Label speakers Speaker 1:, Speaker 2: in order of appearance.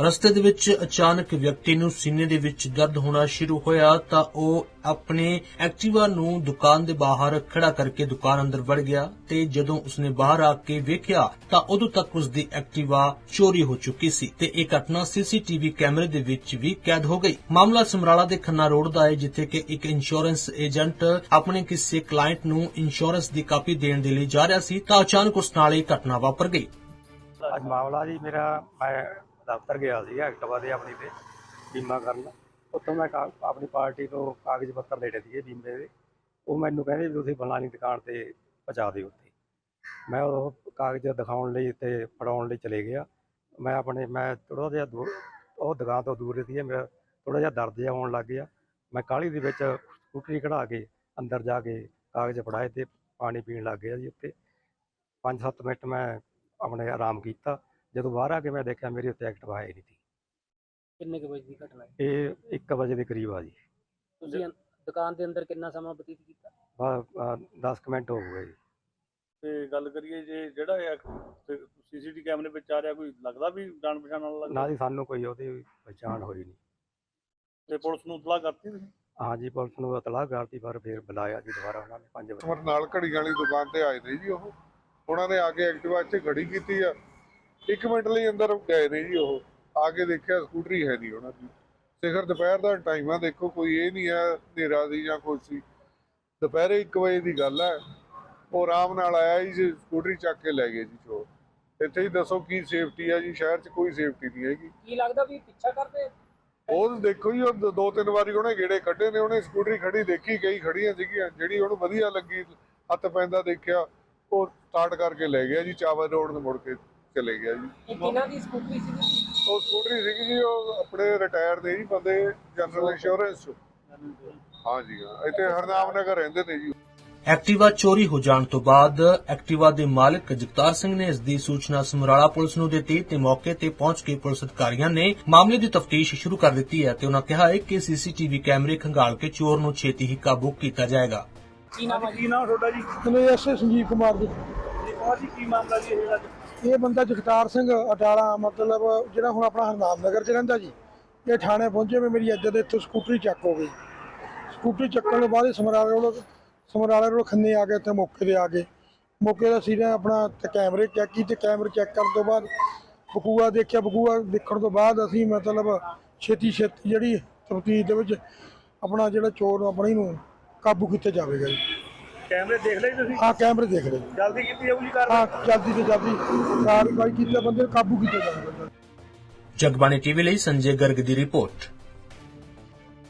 Speaker 1: ਰਸਤੇ ਦੇ ਵਿੱਚ ਅਚਾਨਕ ਵਿਅਕਤੀ ਨੂੰ ਸੀਨੇ ਦੇ ਵਿੱਚ ਦਰਦ ਹੋਣਾ ਸ਼ੁਰੂ ਹੋਇਆ ਤਾਂ ਉਹ ਆਪਣੇ ਐਕਟਿਵਾ ਨੂੰ ਦੁਕਾਨ ਦੇ ਬਾਹਰ ਖੜਾ ਕਰਕੇ ਦੁਕਾਨ ਅੰਦਰ ਵੜ ਗਿਆ ਤੇ ਜਦੋਂ ਉਸਨੇ ਬਾਹਰ ਆ ਕੇ ਵੇਖਿਆ ਤਾਂ ਉਦੋਂ ਤੱਕ ਉਸਦੀ ਐਕਟਿਵਾ ਚੋਰੀ ਹੋ ਚੁੱਕੀ ਸੀ ਤੇ ਇਹ ਘਟਨਾ ਸੀਸੀਟੀਵੀ ਕੈਮਰੇ ਦੇ ਵਿੱਚ ਵੀ ਕੈਦ ਹੋ ਗਈ। ਮਾਮਲਾ ਸਮਰਾਲਾ ਦੇ ਖੰਨਾ ਰੋਡ ਦਾ ਹੈ, ਜਿੱਥੇ ਕਿ ਇੱਕ ਇੰਸ਼ੋਰੈਂਸ ਏਜੰਟ ਆਪਣੇ ਕਿਸੇ ਕਲਾਇੰਟ ਨੂੰ ਇੰਸ਼ੋਰੈਂਸ ਦੀ ਕਾਪੀ ਦੇਣ ਦੇ ਲਈ ਜਾ ਰਿਹਾ ਸੀ ਤਾਂ ਅਚਾਨਕ ਉਸ ਨਾਲ ਇਹ ਘਟਨਾ ਵਾਪਰ ਗਈ।
Speaker 2: ਅੱਜ ਮਾਮਲਾ ਜੀ ਮੇਰਾ ਦਫ਼ਤਰ ਗਿਆ ਸੀ ਐਕਟਿਵਾ ਦੇ ਆਪਣੀ ਤੇ ਬੀਮਾ ਕਰਨ। ਉੱਥੋਂ ਮੈਂ ਕਾ- ਆਪਣੀ ਪਾਰਟੀ ਤੋਂ ਕਾਗਜ਼ ਪੱਤਰ ਲੈਣੇ ਸੀਗੇ ਬੀਮੇ ਦੇ। ਉਹ ਮੈਨੂੰ ਕਹਿੰਦੇ ਵੀ ਤੁਸੀਂ ਫਲਾਣੀ ਦੁਕਾਨ ਤੇ ਪਹੁੰਚਾ ਦਿਓ ਉੱਥੇ। ਮੈਂ ਉਹ ਕਾਗਜ਼ ਦਿਖਾਉਣ ਲਈ ਤੇ ਫੜਾਉਣ ਲਈ ਚਲੇ ਗਿਆ। ਮੈਂ ਆਪਣੇ, ਮੈਂ ਥੋੜਾ ਜਿਹਾ ਦੂਰ, ਉਹ ਦੁਕਾਨ ਤੋਂ ਦੂਰ ਸੀ ਮੇਰਾ ਥੋੜਾ ਜਿਹਾ ਦਰਦ ਜਿਹਾ ਹੋਣ ਲੱਗ ਗਿਆ। ਮੈਂ ਕਾਹਲੀ ਦੇ ਵਿੱਚ ਸਕੂਟਰੀ ਕਢਾ ਕੇ ਅੰਦਰ ਜਾ ਕੇ ਕਾਗਜ਼ ਫੜਾਏ ਤੇ ਪਾਣੀ ਪੀਣ ਲੱਗ ਗਿਆ ਜੀ ਉੱਥੇ। 5-7 ਮਿੰਟ ਮੈਂ ਆਪਣੇ ਆਰਾਮ ਕੀਤਾ। ਜਦੋਂ ਬਾਹਰ ਆ ਕੇ ਮੈਂ ਦੇਖਿਆ ਮੇਰੀ ਉੱਤੇ ਐਕਟਿਵਾ ਹੈ ਨਹੀਂ ਸੀ।
Speaker 3: ਕਿੰਨੇ ਕੁ ਵਜੇ ਦੀ ਘਟਨਾ ਹੈ?
Speaker 2: ਇਹ 1 ਵਜੇ ਦੇ ਕਰੀਬ ਆ ਜੀ।
Speaker 3: ਤੁਸੀਂ ਅੰ- ਦੁਕਾਨ ਦੇ ਅੰਦਰ ਕਿੰਨਾ ਸਮਾਂ ਬਤੀਤ ਕੀਤਾ?
Speaker 2: ਬਸ 10 ਮਿੰਟ ਹੋ ਗਏ ਜੀ।
Speaker 4: ਤੇ ਗੱਲ ਕਰੀਏ ਜੇ ਜਿਹੜਾ ਸੀਸੀਟੀ ਕੈਮਰੇ ਵਿੱਚ ਆ ਰਿਹਾ ਕੋਈ ਲੱਗਦਾ ਵੀ ਜਾਣ ਪਛਾਣ ਵਾਲਾ ਲੱਗਦਾ?
Speaker 2: ਨਾ ਜੀ ਸਾਨੂੰ ਕੋਈ ਉਹਦੀ ਪਛਾਣ ਹੋਈ ਨਹੀਂ।
Speaker 4: ਤੇ ਪੁਲਿਸ ਨੂੰ ਇਤਲਾਹ ਕਰਤੀ ਤੁਸੀਂ?
Speaker 2: ਹਾਂ ਜੀ ਪੁਲਿਸ ਨੂੰ ਇਤਲਾਹ ਕਰਤੀ ਪਰ ਫਿਰ ਬੁਲਾਇਆ ਜੀ ਦੁਬਾਰਾ ਉਹਨਾਂ ਨੇ 5 ਵਜੇ।
Speaker 5: ਕਸਟਮਰ ਨਾਲ ਘੜੀ ਵਾਲੀ ਦੁਕਾਨ ਤੇ ਆਏ ਨੇ ਜੀ ਉਹ। ਉਹਨਾਂ ਨੇ ਆ ਕੇ ਐਕਟਿਵਾ ਇੱਥੇ ਖੜੀ ਕੀਤੀ ਆ। ਇੱਕ ਮਿੰਟ ਲਈ ਅੰਦਰ ਗਏ ਨੇ ਜੀ ਉਹ। ਆ ਕੇ ਦੇਖਿਆ ਸਕੂਟਰੀ ਹੈ ਨਹੀਂ ਉਹਨਾਂ ਦੀ। ਸਿਖਰ ਦੁਪਹਿਰ ਦਾ ਟਾਈਮ ਆ ਦੇਖੋ ਕੋਈ ਇਹ ਨਹੀਂ ਆ ਹਨੇਰਾ ਦੀ ਜਾਂ ਕੁਛ ਸੀ। ਦੁਪਹਿਰੇ 1 ਵਜੇ ਦੀ ਗੱਲ ਹੈ ਉਹ ਆਰਾਮ ਨਾਲ ਆਇਆ ਜੀ ਸਕੂਟਰੀ ਚੱਕ ਕੇ ਲੈ ਗਏ ਜੀ ਚੋਰ। ਇੱਥੇ ਹੀ ਦੱਸੋ ਕੀ ਸੇਫਟੀ ਆ ਜੀ ਸ਼ਹਿਰ 'ਚ ਕੋਈ ਸੇਫਟੀ ਨਹੀਂ ਹੈਗੀ।
Speaker 3: ਕੀ ਲੱਗਦਾ ਵੀ ਪਿੱਛਾ ਕਰਦੇ?
Speaker 5: ਉਹ ਦੇਖੋ ਜੀ ਉਹ ਦੋ- ਦੋ ਤਿੰਨ ਵਾਰੀ ਉਹਨੇ ਗੇੜੇ ਕੱਢੇ ਨੇ ਉਹਨੇ ਸਕੂਟਰੀ ਖੜੀ ਦੇਖੀ ਕਈ ਖੜੀਆਂ ਸੀਗੀਆਂ। ਜਿਹੜੀ ਉਹਨੂੰ ਵਧੀਆ ਲੱਗੀ ਹੱਥ ਪੈਂਦਾ ਦੇਖਿਆ ਉਹ ਸਟਾਰਟ ਕਰਕੇ ਲੈ ਗਿਆ ਜੀ ਚਾਵਲ ਰੋਡ ਨੂੰ ਮੁੜ ਕੇ। ਚਲੇ ਗਿਆ ਜੀ।
Speaker 3: ਇਹ ਕਿਹਨਾਂ ਦੀ ਸਕੂਟਰੀ ਸੀ
Speaker 5: ਉਹ ਸਕੂਟਰੀ ਸੀਗੀ ਜੀ ਉਹ ਆਪਣੇ ਰਿਟਾਇਰ ਦੇ ਜੀ ਬੰਦੇ ਜਨਰਲ ਇੰਸ਼ੋਰੈਂਸ ਚੋਂ। ਹਾਂ ਜੀ ਹਾਂ ਇੱਥੇ ਹਰਨਾਮ ਨਗਰ ਰਹਿੰਦੇ ਨੇ ਜੀ।
Speaker 1: ਐਕਟਿਵਾ ਚੋਰੀ ਹੋ ਜਾਣ ਤੋਂ ਬਾਅਦ ਐਕਟਿਵਾ ਦੇ ਮਾਲਕ ਜਗਤਾਰ ਸਿੰਘ ਨੇ ਇਸ ਦੀ ਸੂਚਨਾ ਸਮਰਾਲਾ ਪੁਲਿਸ ਨੂੰ ਦਿੱਤੀ ਤੇ ਮੌਕੇ ਤੇ ਪਹੁੰਚ ਕੇ ਪੁਲਿਸ ਅਧਿਕਾਰੀਆਂ ਨੇ ਮਾਮਲੇ ਦੀ ਤਫਤੀਸ਼ ਸ਼ੁਰੂ ਕਰ ਦਿੱਤੀ ਹੈ ਤੇ ਉਹਨਾਂ ਕਿਹਾ ਹੈ ਕਿ ਸੀਸੀਟੀਵੀ ਕੈਮਰੇ ਖੰਗਾਲ ਕੇ ਚੋਰ ਨੂੰ ਛੇਤੀ ਹੀ ਕਾਬੂ ਕੀਤਾ ਜਾਏਗਾ।
Speaker 3: ਕੀ ਨਾਮ ਹੈ
Speaker 4: ਕੀ ਨਾਮ ਤੁਹਾਡਾ ਜੀ?
Speaker 6: ਮੈਨੂੰ ਐਸਏ ਸੰਜੀਵ ਕੁਮਾਰ ਜੀ।
Speaker 4: ਜੀ ਕੌਣ ਜੀ? ਕੀ ਮਾਮਲਾ ਜੀ ਇਹ ਜਿਹੜਾ
Speaker 6: ਇਹ ਬੰਦਾ ਜਗਤਾਰ ਸਿੰਘ ਅਟਾਲਾ, ਮਤਲਬ ਜਿਹੜਾ ਹੁਣ ਆਪਣਾ ਹਰਨਾਮ ਨਗਰ ਚ ਰਹਿੰਦਾ ਜੀ, ਇਹ ਥਾਣੇ ਪਹੁੰਚੇ ਵੀ ਮੇਰੀ ਇੱਜ਼ਤ ਇੱਥੋਂ ਸਕੂਟਰੀ ਚੱਕ ਹੋ ਗਈ। ਸਕੂਟਰੀ ਚੱਕਣ ਤੋਂ ਬਾਅਦ ਸਮਰਾਲੇ ਰੋਡ ਸਮਰਾਲੇ ਰੋਡ ਖੰਨੇ ਆ ਗਏ ਤੇ ਮੌਕੇ ਤੇ ਆ ਗਏ। ਮੌਕੇ ਦਾ ਸੀ ਆਪਣਾ ਤੇ ਕੈਮਰੇ ਚੈੱਕ ਕੀਤੇ, ਕੈਮਰੇ ਚੈੱਕ ਕਰਨ ਤੋਂ ਬਾਅਦ ਬਕੂਆ ਦੇਖਿਆ, ਬਕੂਆ ਦੇਖਣ ਤੋਂ ਬਾਅਦ ਅਸੀਂ ਮਤਲਬ ਛੇਤੀ ਛੇਤੀ ਜਿਹੜੀ ਤਫਤੀਸ਼ ਦੇ ਵਿੱਚ ਆਪਣਾ ਜਿਹੜਾ ਚੋਰ ਆਪਣੀ ਨੂੰ ਕਾਬੂ ਕੀਤਾ ਜਾਵੇਗਾ ਜੀ।
Speaker 4: ਕੈਮਰੇ ਦੇਖ ਲਏ ਤੁਸੀਂ?
Speaker 6: ਹਾਂ ਕੈਮਰੇ ਦੇਖ ਲਓ ਜੀ
Speaker 4: ਜਲਦੀ ਕੀਤੀ ਜਾਊ ਜੀ ਕਰ
Speaker 6: ਹਾਂ ਜਲਦੀ ਤੋਂ ਜਲਦੀ ਕਾਰਵਾਈ ਕੀਤੇ ਬੰਦੇ ਨੂੰ ਕਾਬੂ ਕੀਤਾ ਜਾਵੇਗਾ
Speaker 1: ਜਗਬਾਣੀ ਟੀਵੀ ਲਈ ਸੰਜੇ ਗਰਗ ਦੀ ਰਿਪੋਰਟ।